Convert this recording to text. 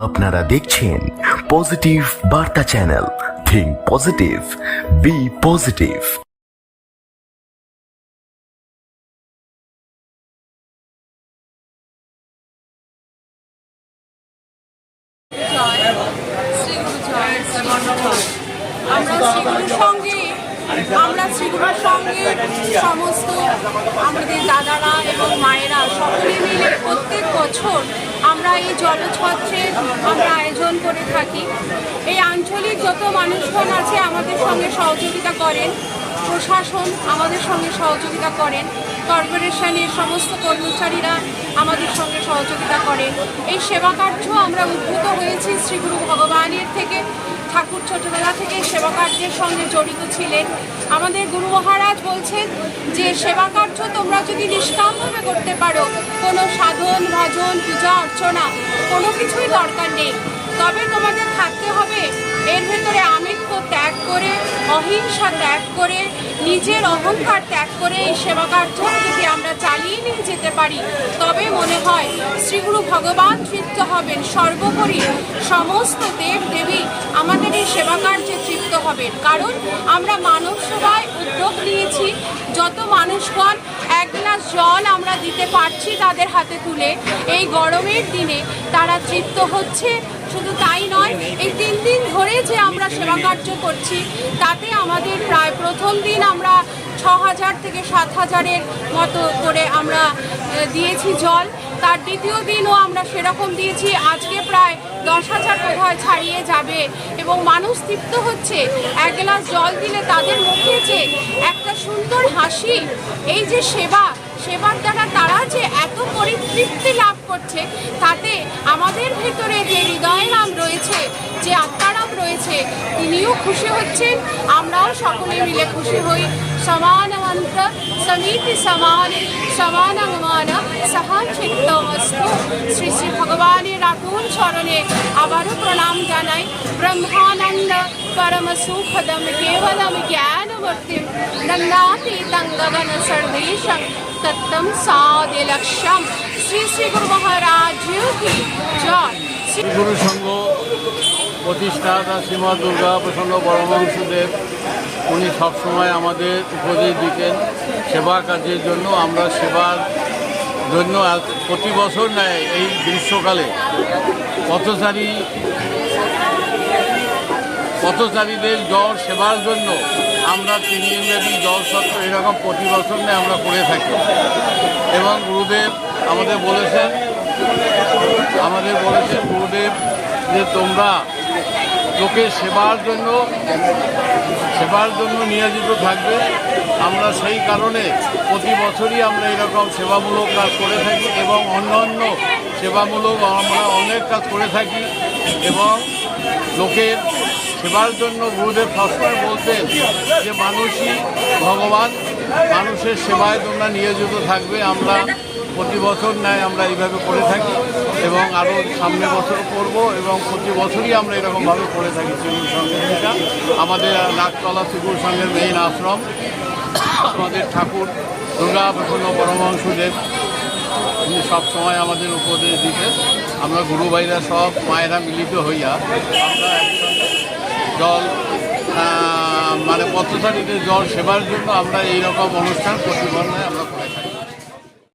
আপনারা দেখছেন পজিটিভ বার্তা channel think positive be positive আমরা আমরা সমস্ত আমাদের দাদারা এবং মায়েরা সকলে মিলে প্রত্যেক বছর আমরা এই জলছত্রের আমরা আয়োজন করে থাকি। এই আঞ্চলিক যত মানুষজন আছে আমাদের সঙ্গে সহযোগিতা করেন, প্রশাসন আমাদের সঙ্গে সহযোগিতা করেন, কর্পোরেশনের সমস্ত কর্মচারীরা আমাদের সঙ্গে সহযোগিতা করেন। এই সেবা কার্য আমরা উদ্ভূত হয়েছি শ্রীগুরু ভগবানের থেকে। ঠাকুর ছোটবেলা থেকে সেবা কার্যের সঙ্গে জড়িত ছিলেন। আমাদের গুরু মহারাজ বলছেন যে, সেবা কার্য তোমরা যদি নিষ্কামভাবে করতে পারো, কোনো সাধন, ভজন, পূজা, অর্চনা, কোনো কিছুই দরকার নেই। তবে তোমাদের থাকতে হবে, এর ভেতরে আমিত্ব ত্যাগ করে, অহিংসা ত্যাগ করে, নিজের অহংকার ত্যাগ করে এই সেবা কার্য যদি আমরা চালিয়ে নিয়ে যেতে পারি, তবে মনে হয় শ্রীগুরু ভগবান তৃপ্ত হবেন। সর্বোপরি সমস্ত দেব দেবী আমাদের এই সেবা কার্যে তৃপ্ত হবেন। কারণ আমরা মানব সেবায় উদ্যোগ নিয়েছি। যত মানুষগণ এক গ্লাস জল আমরা দিতে পারছি তাদের হাতে তুলে, এই গরমের দিনে তারা তৃপ্ত হচ্ছে। শুধু তাই নয়, এই তিন দিন ধরে যে আমরা সেবা কার্য করছি, তাতে আমাদের প্রায় প্রথম দিন আমরা ছ হাজার থেকে সাত হাজারের মতো করে আমরা দিয়েছি জল। তার দ্বিতীয় দিনও আমরা সেরকম দিয়েছি। আজকে প্রায় দশ হাজার বোধহয় ছাড়িয়ে যাবে এবং মানুষ তৃপ্ত হচ্ছে। এক গ্লাস জল দিলে তাদের মুখে যে একটা সুন্দর হাসি, এই যে সেবা, সেবার দ্বারা তারা যে এত পরিতৃপ্তি লাভ করছে, তাতে আমাদের ভেতরে যে হৃদয়রাম রয়েছে, যে আত্মারাম রয়েছে, তিনিও খুশি হচ্ছেন। আমরাও সকলে মিলে খুশি হই। সমানমন্ত্র সমিতি সমান সমানমান সাহা চিত্তমস্তু শ্রী শ্রী ভগবানের রাখুন চরণে আবারও প্রণাম জানাই ব্রহ্মানন্দ পরম সুখদম কেবলম জ্ঞানমূর্তিম নন্দাতীতং গগন সর্বেশম তত্তম সাদে লক্ষ্যম শ্রী শ্রী গুরু মহারাজ কি জয় গুরু সংঘ প্রতিষ্ঠাতা শ্রীমৎ দুর্গা প্রসন্ন পরমহংসদেব উনি সবসময় আমাদের উপদেশ দিতেন সেবা কাজের জন্য। আমরা সেবার জন্য প্রতি বছর নেয় এই গ্রীষ্মকালে। পথচারী, পথচারীদের জ্বর সেবার জন্য আমরা তিন দিন ব্যাপী জল সত্য এরকম প্রতি বছর নেয় আমরা করে থাকি। এবং গুরুদেব আমাদের বলেছেন আমাদের বলেছেন গুরুদেব যে তোমরা লোকের সেবার জন্য সেবার জন্য নিয়োজিত থাকবে। আমরা সেই কারণে প্রতি বছরই আমরা এরকম সেবামূলক কাজ করে থাকি এবং অন্য অন্য সেবামূলক আমরা অনেক কাজ করে থাকি এবং লোকের সেবার জন্য গুরুদেব সবসময় বলতেন যে, মানুষই ভগবান, মানুষের সেবায় তোমরা নিয়োজিত থাকবে। আমরা প্রতি বছর ন্যায় আমরা এইভাবে করে থাকি এবং আরও সামনে বছর করব এবং প্রতি বছরই আমরা এরকমভাবে করে থাকি সঙ্গের যেটা আমাদের নাকতলা শিবুর সঙ্গের মেইন আশ্রম, আমাদের ঠাকুর, দুর্গা প্রসন্ন পরমহংসদেব, তিনি সবসময় আমাদের উপদেশ দিতেন আমরা গুরু ভাইরা সব মায়েরা মিলিত হইয়া আমরা জল মানে পথচারীদের জল সেবার জন্য আমরা এই রকম অনুষ্ঠান প্রতিবন্ধে আমরা করি।